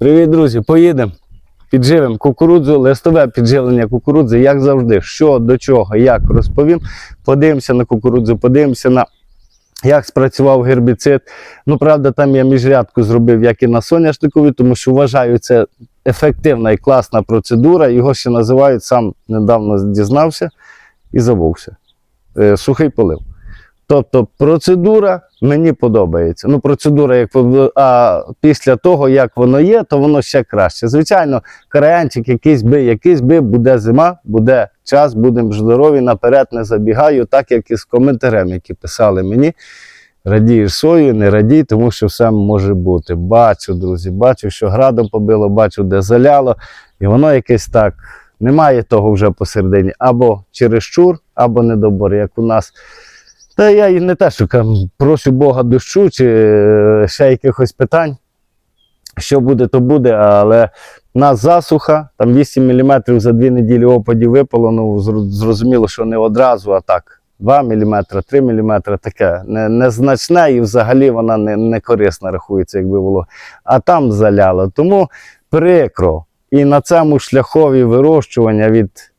Привіт, друзі! Поїдемо. Підживемо кукурудзу, листове підживлення кукурудзи, як завжди, що до чого, як розповім. Подивимося на кукурудзу, подивимося на як спрацював гербіцид. Ну, правда, там я міжрядку зробив, як і на соняшникові, тому що вважаю, це ефективна і класна процедура. Його ще називають, сам недавно дізнався і забувся. Е, Сухий полив. Тобто процедура мені подобається. Ну, процедура, як а після того, як воно є, то воно ще краще. Звичайно, караянчик якийсь би, якийсь би, буде зима, буде час, будемо здорові, наперед не забігаю, так як і з коментарем, які писали мені. Радієш сою, не радій, тому що все може бути. Бачу, друзі, бачу, що градом побило, бачу, де заляло, і воно якесь так. Немає того вже посередині. Або чересчур, або недобор, як у нас. Та я і не те, що прошу Бога дощу чи е, ще якихось питань. Що буде, то буде, але в нас засуха, там 8 мм за дві неділі опадів випало. Ну, зрозуміло, що не одразу, а так. 2 мм, 3 мм таке не, незначне і взагалі вона не, не корисна рахується, якби було. А там заляло. Тому прикро. І на цьому шляхові вирощування від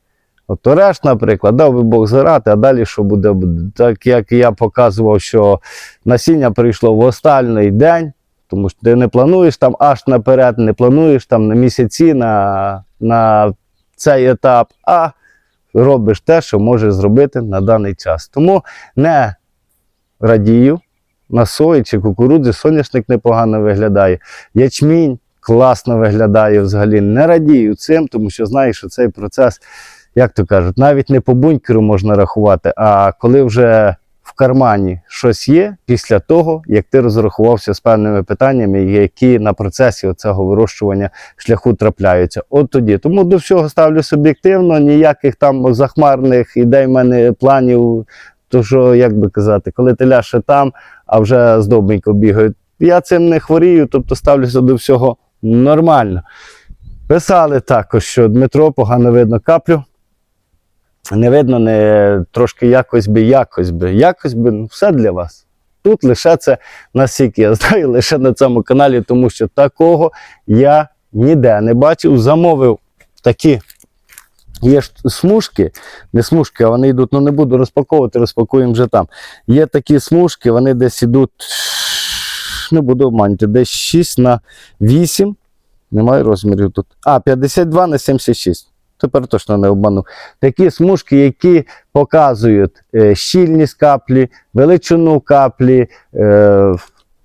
От ореш, наприклад, дав би Бог зарати, а далі що буде. Так як я показував, що насіння прийшло в остальний день, тому що ти не плануєш там аж наперед, не плануєш там на місяці, на, на цей етап, а робиш те, що можеш зробити на даний час. Тому не радію на сої чи кукурудзі, соняшник непогано виглядає. Ячмінь класно виглядає взагалі. Не радію цим, тому що знаю, що цей процес як то кажуть, навіть не по бункеру можна рахувати, а коли вже в кармані щось є після того, як ти розрахувався з певними питаннями, які на процесі цього вирощування шляху трапляються. От тоді. Тому до всього ставлю суб'єктивно, ніяких там захмарних ідей в мене планів. То що, як би казати, коли ти ляше там, а вже здобненько бігають. Я цим не хворію, тобто ставлюся до всього нормально. Писали також, що Дмитро погано видно каплю. Не видно, не трошки якось би, якось би, якось би, ну, все для вас. Тут лише це настільки я знаю, лише на цьому каналі, тому що такого я ніде не бачив. Замовив такі є смужки, не смужки, а вони йдуть, ну не буду розпаковувати, розпакуємо вже там. Є такі смужки, вони десь йдуть, не буду обманювати, десь 6 на 8. Немає розмірів тут. А, 52 на 76. Тепер точно не обманув. Такі смужки, які показують е, щільність каплі, величину каплі. Е,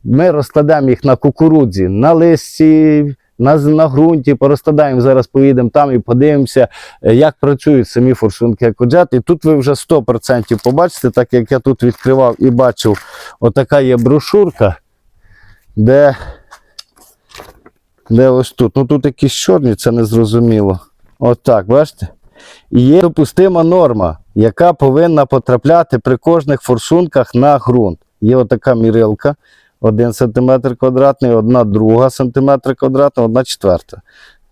ми розкладаємо їх на кукурудзі, на листі, на, на ґрунті, порозкладаємо. Зараз поїдемо там і подивимося, е, як працюють самі форсунки екоджет. І тут ви вже 100% побачите, так як я тут відкривав і бачив, отака є брошурка, де, де ось тут. Ну тут якісь чорні, це незрозуміло. Отак, бачите? І є допустима норма, яка повинна потрапляти при кожних форсунках на ґрунт. Є отака мірилка, 1 см квадратний, одна друга см квадратний, одна четверта.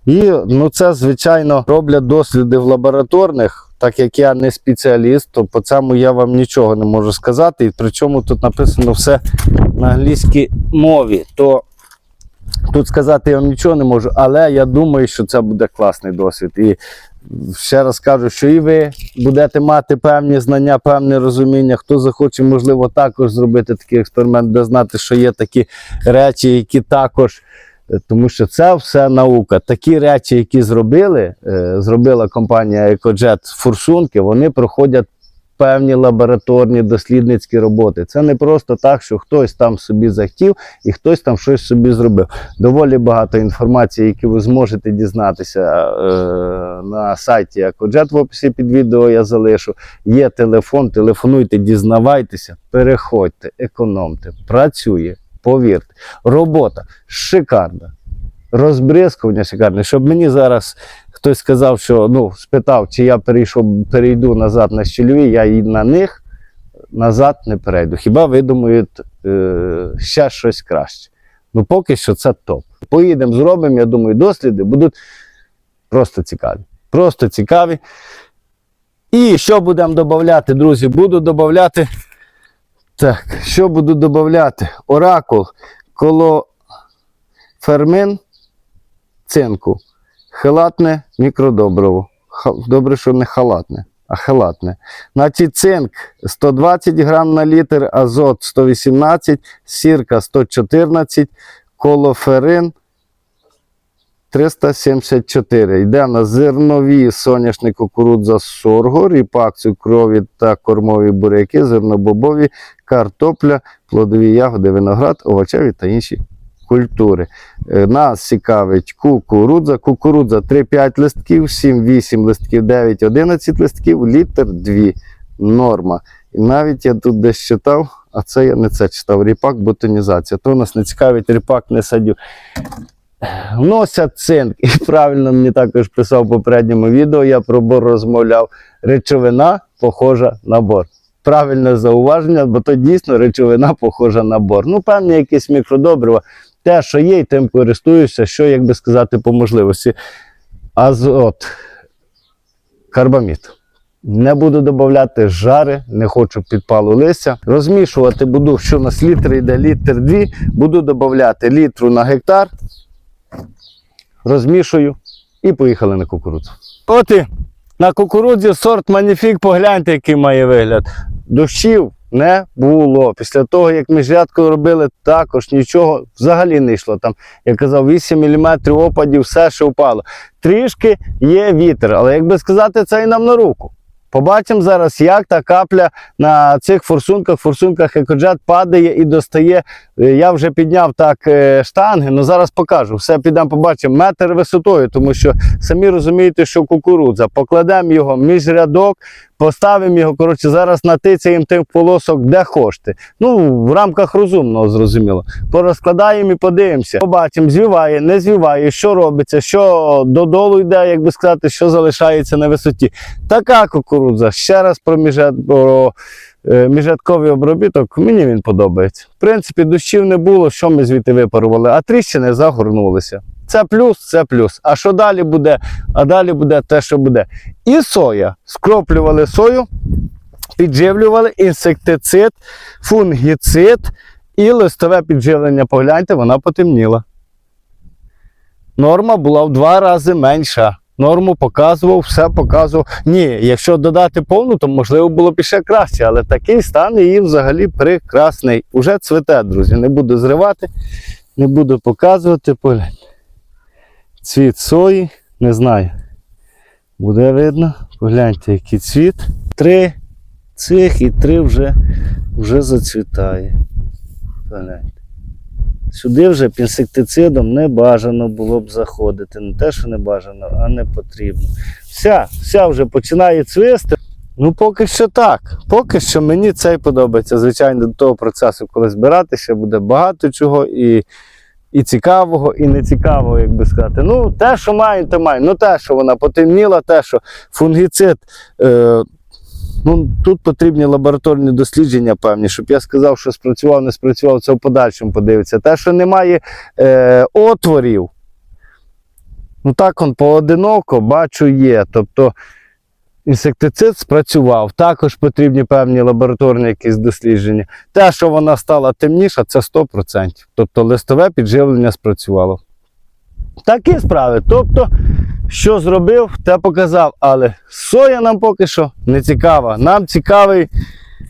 І ну, це, звичайно, роблять досліди в лабораторних, так як я не спеціаліст, то по цьому я вам нічого не можу сказати. І причому тут написано все на англійській мові. То Тут сказати я вам нічого не можу, але я думаю, що це буде класний досвід. І ще раз кажу, що і ви будете мати певні знання, певне розуміння. Хто захоче, можливо, також зробити такий експеримент, де знати, що є такі речі, які також. Тому що це все наука. Такі речі, які зробили, е, зробила компанія EcoJet форсунки, вони проходять певні лабораторні дослідницькі роботи. Це не просто так, що хтось там собі захотів і хтось там щось собі зробив. Доволі багато інформації, які ви зможете дізнатися е, на сайті Екоджет в описі під відео я залишу. Є телефон, телефонуйте, дізнавайтеся, переходьте, економте, працює, повірте. Робота шикарна. Розбризкування шикарне. Щоб мені зараз хтось сказав, що ну, спитав, чи я перейшов, перейду назад на щільові, я і на них назад не перейду. Хіба видумають е, ще щось краще? Ну, поки що це топ. Поїдемо, зробимо, я думаю, досліди будуть просто цікаві. Просто цікаві. І що будемо додати, друзі? Буду додати. Так, що буду додати? Оракул коло фермин цинку. Хелатне мікродобриво. Добре, що не халатне, а хелатне. Значить, цинк 120 грам на літр, азот 118, сірка 114, колоферин 374. Йде на зернові соняшник кукурудза сорго, ріпак цукрові та кормові буряки, зернобобові, картопля, плодові ягоди, виноград, овочеві та інші культури. Е, Нас цікавить кукурудза. Кукурудза 3-5 листків, 7-8 листків, 9-11 листків, літр 2 норма. І навіть я тут десь читав, а це я не це читав. Ріпак, ботанізація. То нас не цікавить, ріпак не садю. Вносять цинк. І правильно мені також писав в попередньому відео, я про бор розмовляв. Речовина похожа на бор. Правильне зауваження, бо то дійсно речовина похожа на бор. Ну, певні якісь мікродобрива, те, що є, і тим користуюся, що, як би сказати, по можливості. Азот, карбамід. Не буду додати жари, не хочу підпалу листя. Розмішувати буду, що у нас літр йде, літр дві. Буду додати літру на гектар. Розмішую і поїхали на кукурудзу. От і на кукурудзі сорт Маніфік, погляньте, який має вигляд. Дощів не було. Після того, як ми жрядку робили, також нічого взагалі не йшло. Там, я казав, 8 мм опадів, все, що впало. Трішки є вітер, але як би сказати, це і нам на руку. Побачимо зараз, як та капля на цих форсунках, форсунках екоджет падає і достає. Е, Я вже підняв так е, штанги, але зараз покажу. Все підемо побачимо метр висотою, тому що самі розумієте, що кукурудза. Покладемо його між рядок, поставимо його. Коротше, зараз натицяємо тих полосок, де хочете. Ну, в рамках розумного, зрозуміло. Порозкладаємо і подивимося. Побачимо, звіває, не звіває, що робиться, що додолу йде, як би сказати, що залишається на висоті. Така кукурудза. Ще раз про про е, обробіток. Мені він подобається. В принципі, дощів не було, що ми звідти випарували, а тріщини загорнулися. Це плюс, це плюс. А що далі буде? А далі буде те, що буде. І соя. Скроплювали сою, підживлювали інсектицид, фунгіцид і листове підживлення. Погляньте, вона потемніла. Норма була в два рази менша. Норму показував, все показував. Ні, якщо додати повну, то можливо було б іще краще, але такий стан її взагалі прекрасний. Уже цвете, друзі. Не буду зривати, не буду показувати. Погляньте. Цвіт сої, не знаю. Буде видно. Погляньте, який цвіт. Три цих і три вже, вже зацвітає. Погляньте. Сюди вже інсектицидом не бажано було б заходити. Не те, що не бажано, а не потрібно. Вся, вся вже починає цвісти. Ну, поки що так. Поки що мені це подобається. Звичайно, до того процесу, коли збирати, ще буде багато чого і, і цікавого, і нецікавого, як би сказати. Ну, те, що маю, то маю. Ну, те, що вона потемніла, те, що фунгіцид. Е, Ну, тут потрібні лабораторні дослідження певні, щоб я сказав, що спрацював, не спрацював, це в подальшому подивиться. Те, що немає е, отворів, ну так он поодиноко, бачу, є. Тобто інсектицид спрацював, також потрібні певні лабораторні якісь дослідження. Те, що вона стала темніша, це 100%. Тобто листове підживлення спрацювало. Такі справи. Тобто, що зробив, те показав. Але соя нам поки що не цікава. Нам цікавий,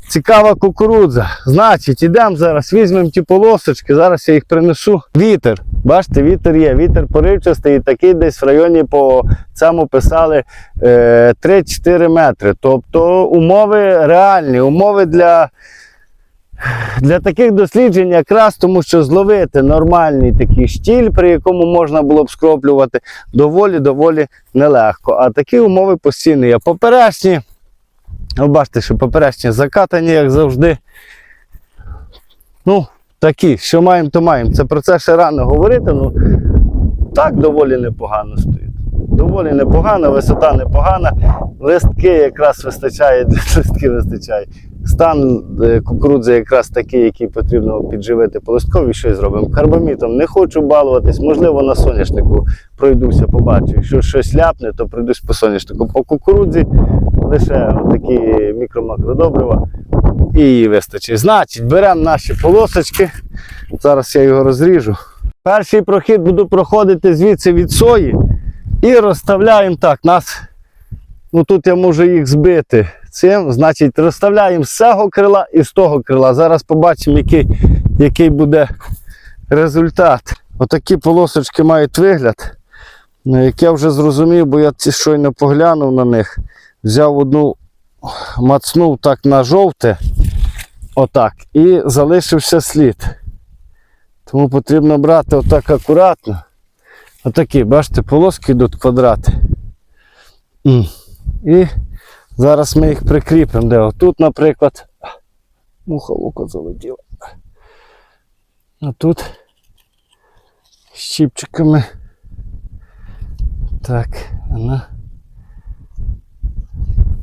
цікава кукурудза. Значить, ідемо зараз, візьмемо ті полосочки, зараз я їх принесу. Вітер. Бачите, вітер є, вітер поривчастий, і такий десь в районі по цьому писали е, 3-4 метри. Тобто умови реальні, умови для. Для таких досліджень якраз тому, що зловити нормальний такий штіль, при якому можна було б скроплювати, доволі-доволі нелегко. А такі умови постійні є. Поперечні, ви бачите, що поперечні закатані, як завжди. Ну, такі, що маємо, то маємо. Це про це ще рано говорити. Ну, так доволі непогано. Доволі непогано, висота непогана. Листки якраз вистачає, листки вистачає. Стан е, кукурудзи якраз такий, який потрібно підживити по листкові, що й зробимо. Карбамітом не хочу балуватись, можливо, на соняшнику пройдуся, побачу. Якщо щось ляпне, то пройдусь по соняшнику. По кукурудзі лише такі мікро-макродобрива і її вистачить. Значить, беремо наші полосочки. Зараз я його розріжу. Перший прохід буду проходити звідси від сої і розставляємо так. Нас, ну тут я можу їх збити цим. Значить, розставляємо з цього крила і з того крила. Зараз побачимо, який, який буде результат. Отакі полосочки мають вигляд. Ну, як я вже зрозумів, бо я ці щойно поглянув на них, взяв одну, мацнув так на жовте, отак, і залишився слід. Тому потрібно брати отак акуратно. Отакі, бачите, полоски йдуть квадрати. І зараз ми їх прикріпимо. Де отут, наприклад. Муха лука залетіла. А тут щіпчиками. Так, вона.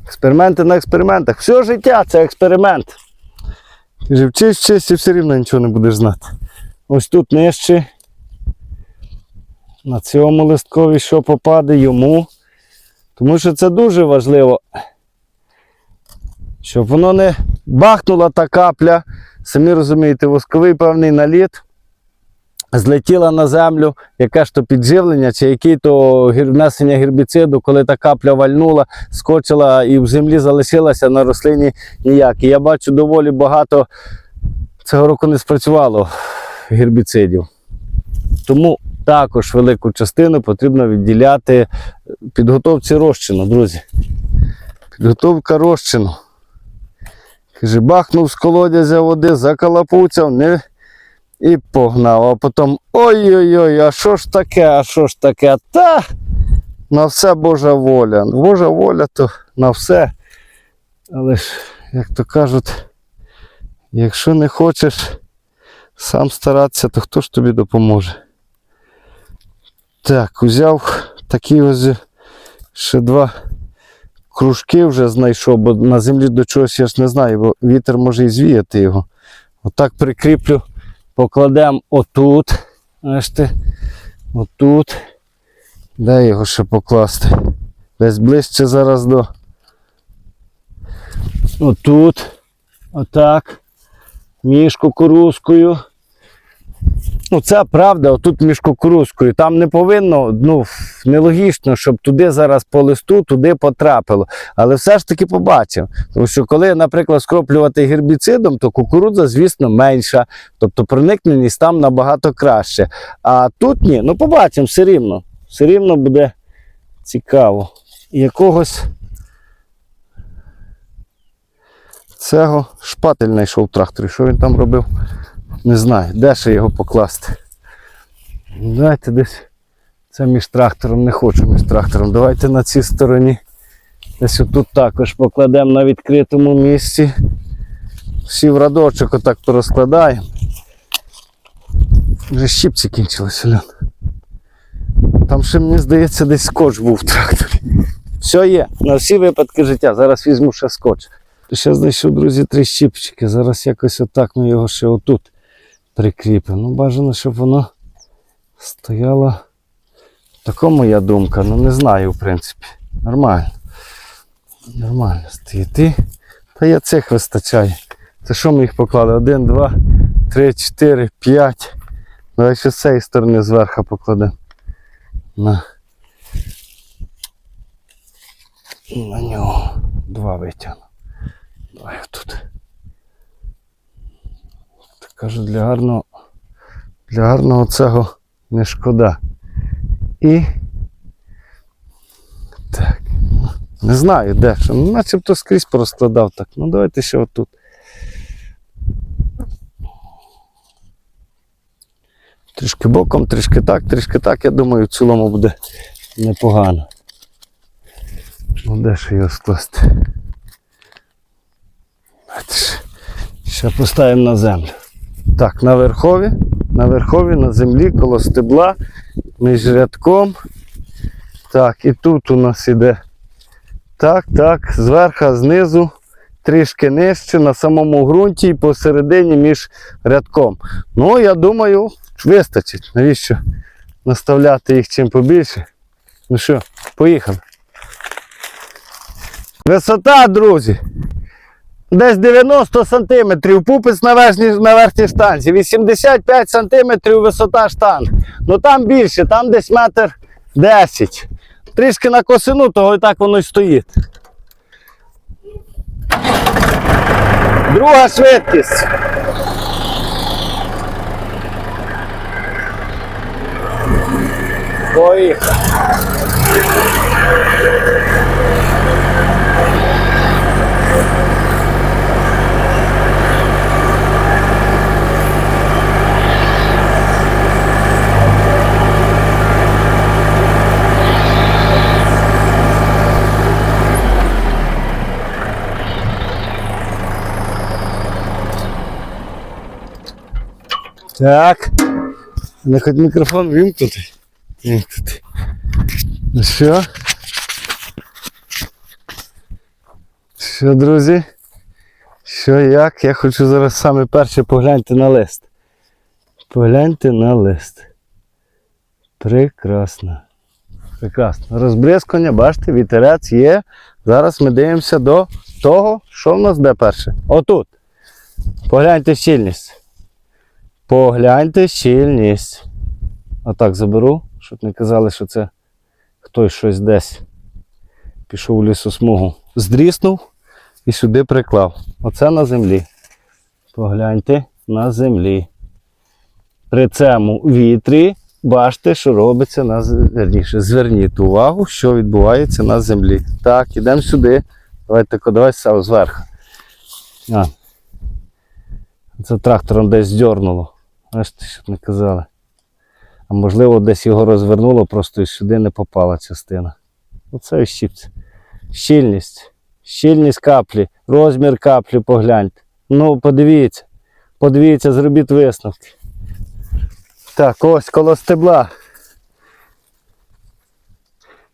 Експерименти на експериментах. Все життя це експеримент. Каже, вчись, вчись і все рівно нічого не будеш знати. Ось тут нижче. На цьому листкові що попаде йому. Тому що це дуже важливо. Щоб воно не бахнула та капля. Самі розумієте, восковий певний наліт. Злетіла на землю, яке ж то підживлення, чи який то внесення гербіциду, коли та капля вальнула, скочила і в землі залишилася на рослині ніяк. І я бачу доволі багато цього року не спрацювало гербіцидів. Тому також велику частину потрібно відділяти підготовці розчину, друзі. Підготовка розчину. Каже, бахнув з колодязя води, закалапуцяв, не... і погнав. А потім ой-ой-ой, а що ж таке, а що ж таке? Та на все Божа воля. Божа воля то на все. Але ж, як то кажуть, якщо не хочеш сам старатися, то хто ж тобі допоможе? Так, взяв такі ось ще два кружки вже знайшов, бо на землі до чогось я ж не знаю, бо вітер може і звіяти його. Отак прикріплю, покладемо отут. Бачите, отут. Де його ще покласти? Десь ближче зараз до. Отут. Отак. Між кукурузкою. Ну, це правда, отут між кукурузкою. Там не повинно, ну, нелогічно, щоб туди зараз по листу туди потрапило. Але все ж таки побачив. Тому що коли, наприклад, скроплювати гербіцидом, то кукурудза, звісно, менша. Тобто проникненість там набагато краще. А тут ні, ну побачимо все рівно. Все рівно буде цікаво. Якогось цього шпатель знайшов в тракторі. Що він там робив? Не знаю, де ще його покласти. Давайте десь. Це між трактором, не хочу між трактором. Давайте на цій стороні. Десь отут також покладемо на відкритому місці. Всі в радочок отак порозкладаємо. Вже щіпці кінчились, Альон. Там ще, мені здається, десь скотч був в тракторі. Все є, на всі випадки життя. Зараз візьму ще скотч. Ще знайшов, друзі, три щіпчики. Зараз якось отак ми його ще отут прикріпимо. Ну, бажано, щоб воно стояло. Така моя думка. Ну не знаю, в принципі. Нормально. Нормально стоїть. Та я цих вистачає. Це що ми їх поклали? Один, два, три, чотири, п'ять. Давай ще з цієї сторони зверху покладемо. На. На нього. Два витягну. Давай тут. Кажу, для гарного, для гарного цього не шкода. І. Так. Не знаю де що. Ну, начебто скрізь порозкладав так. Ну давайте ще отут. Трішки боком, трішки так, трішки так. Я думаю, в цілому буде непогано. Ну де ж його скласти? Ще поставимо на землю. Так, на верхові, на верхові, на землі, коло стебла, між рядком. Так, і тут у нас іде. Так, так, зверху, знизу, трішки нижче, на самому ґрунті і посередині між рядком. Ну, я думаю, вистачить. Навіщо наставляти їх чим побільше? Ну що, поїхали. Висота, друзі! Десь 90 сантиметрів, пупець на верхній, на верхній штанзі, 85 сантиметрів висота штанг. Ну там більше, там десь метр 10. Трішки на косину, того і так воно й стоїть. Друга швидкість. Поїхали. Так. Не хоч мікрофон вимкнути. Вимкнути. Ну що? Що, друзі? Що як? Я хочу зараз саме перше погляньте на лист. Погляньте на лист. Прекрасно. Прекрасно. Розбризкання, бачите, вітерець є. Зараз ми дивимося до того, що в нас де перше. Отут. Погляньте щільність. Погляньте щільність. Отак заберу, щоб не казали, що це хтось щось десь пішов у лісосмугу. Здріснув і сюди приклав. Оце на землі. Погляньте на землі. При цьому вітрі бачите, що робиться на верніше. Зверніть увагу, що відбувається на землі. Так, ідемо сюди. Давайте давай сам зверху. А. Це трактором десь здьорнуло. Бачите, щоб не казали. А можливо, десь його розвернуло, просто і сюди не попала частина. Оце щіпці. Щільність. Щільність каплі, розмір каплі погляньте. Ну, подивіться. Подивіться, зробіть висновки. Так, ось коло стебла.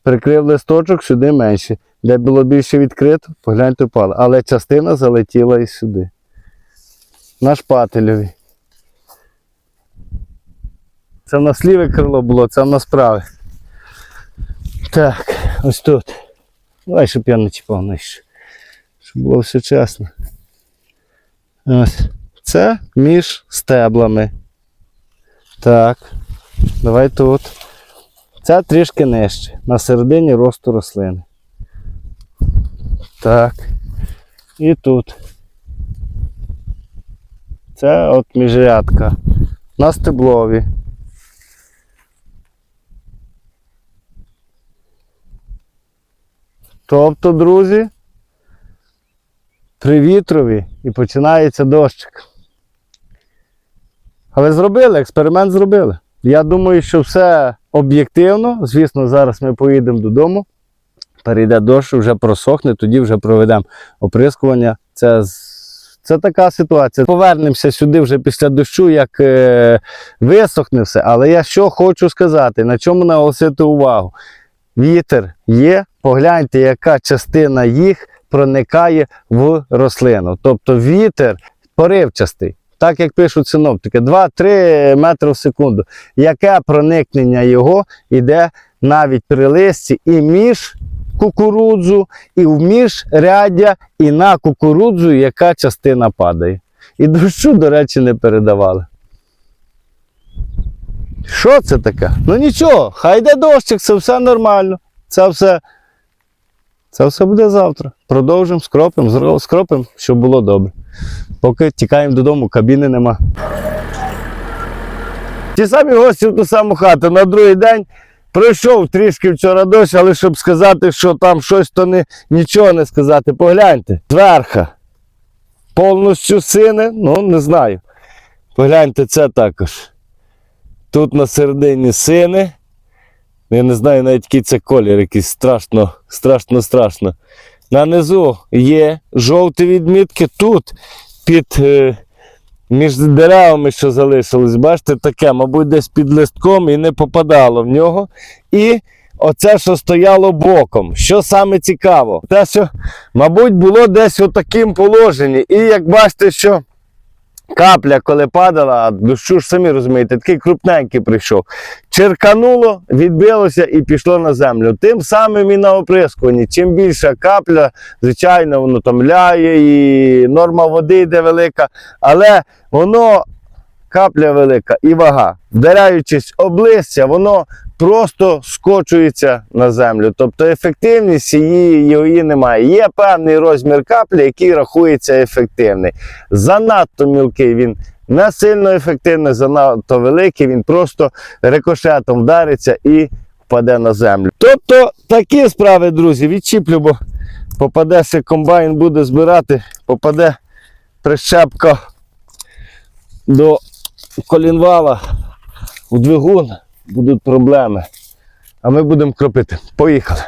Прикрив листочок сюди менше. Де було більше відкрито, погляньте впало. Але частина залетіла і сюди. На шпателеві. Це в нас ліве крило було, це в нас праве. Так, ось тут. Давай, щоб я не чіпав нижче. Щоб було все чесно. Ось. Це між стеблами. Так. Давай тут. Це трішки нижче. На середині росту рослини. Так. І тут. Це от міжрядка. На стеблові. Тобто, друзі, при вітрові і починається дощик. Але зробили, експеримент зробили. Я думаю, що все об'єктивно. Звісно, зараз ми поїдемо додому. Перейде дощ, вже просохне, тоді вже проведемо оприскування. Це, це така ситуація. Повернемося сюди вже після дощу, як е, висохне все. Але я що хочу сказати, на чому наголосити увагу. Вітер є, погляньте, яка частина їх проникає в рослину. Тобто вітер поривчастий, так як пишуть синоптики, 2-3 метри в секунду. Яке проникнення його йде навіть при листі і між кукурудзу, і в міжряддя, і на кукурудзу, яка частина падає. І дощу, до речі, не передавали. Що це таке? Ну нічого, хай йде дощик, це все нормально. Це все, це все буде завтра. Продовжимо, скропимо, зро- скропимо, щоб було добре. Поки тікаємо додому, кабіни нема. Ті самі гості в ту саму хату. На другий день пройшов трішки вчора дощ, але щоб сказати, що там щось, то не, нічого не сказати. Погляньте, зверха. Повністю сине, ну не знаю. Погляньте, це також. Тут на середині сини. Я не знаю навіть який це колір, якийсь страшно, страшно, страшно. На низу є жовті відмітки. Тут під е, між деревами, що залишилось, бачите, таке, мабуть, десь під листком і не попадало в нього. І оце, що стояло боком. Що саме цікаво, те, що, мабуть, було десь у такому положенні. І як бачите, що капля, коли падала, дощу ж самі розумієте, такий крупненький прийшов. Черкануло, відбилося і пішло на землю. Тим самим і на оприскуванні. Чим більша капля, звичайно, воно там ляє, і норма води йде велика, але воно капля велика і вага. Вдаряючись об листя, воно просто скочується на землю. Тобто ефективність її, її немає. Є певний розмір каплі, який рахується ефективний. Занадто мілкий він. Не сильно ефективний, занадто великий, він просто рикошетом вдариться і впаде на землю. Тобто такі справи, друзі, відчіплю, бо попаде се комбайн, буде збирати, попаде прищепка до колінвала у двигун, будуть проблеми. А ми будемо кропити. Поїхали.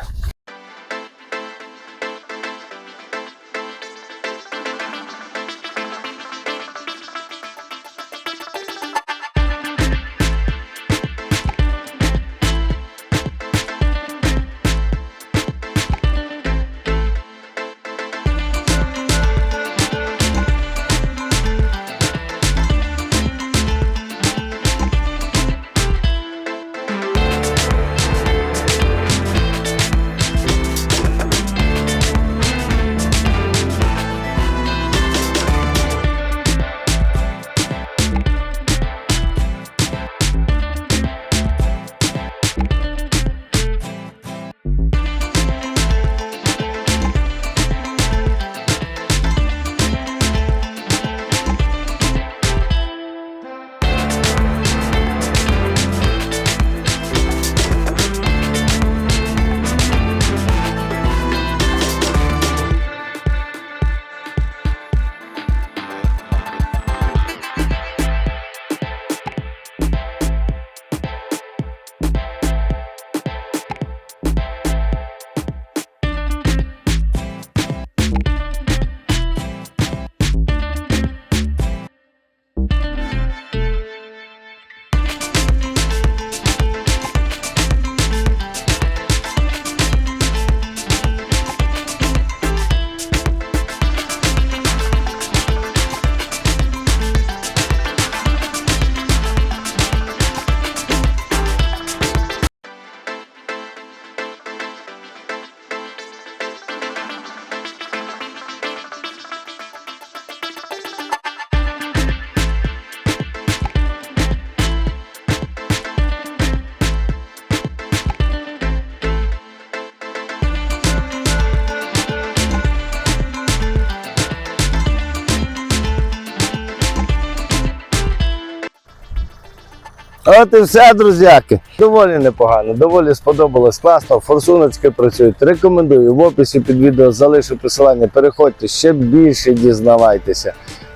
От і все, друзяки. Доволі непогано, доволі сподобалось класно. Форсуночки працюють. Рекомендую. В описі під відео залишу посилання. Переходьте, ще більше дізнавайтеся.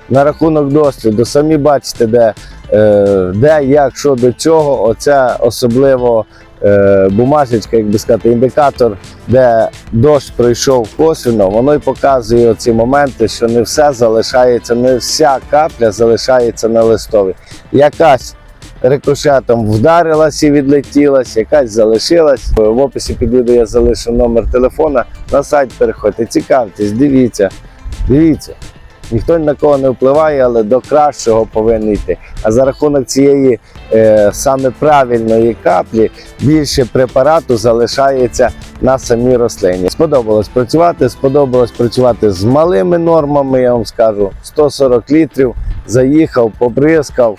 На рахунок досвіду, самі бачите, де, е, де як, що до чого. Оце особливо е, бумажечка, як би сказати, індикатор, де дощ пройшов косвіно, воно й показує оці моменти, що не все залишається, не вся капля залишається на листові. Якась рикошетом вдарилась і відлетілась, якась залишилась. В описі під відео я залишу номер телефона. На сайт переходьте, цікавтесь, дивіться, дивіться. Ніхто ні на кого не впливає, але до кращого повинен йти. А за рахунок цієї е, саме правильної каплі більше препарату залишається на самій рослині. Сподобалось працювати, сподобалось працювати з малими нормами, я вам скажу. 140 літрів, заїхав, побризкав,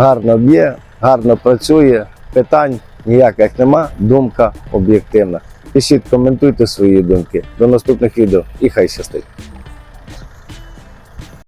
гарно б'є, гарно працює, питань ніяких нема, думка об'єктивна. Пишіть, коментуйте свої думки. До наступних відео і хай щастить!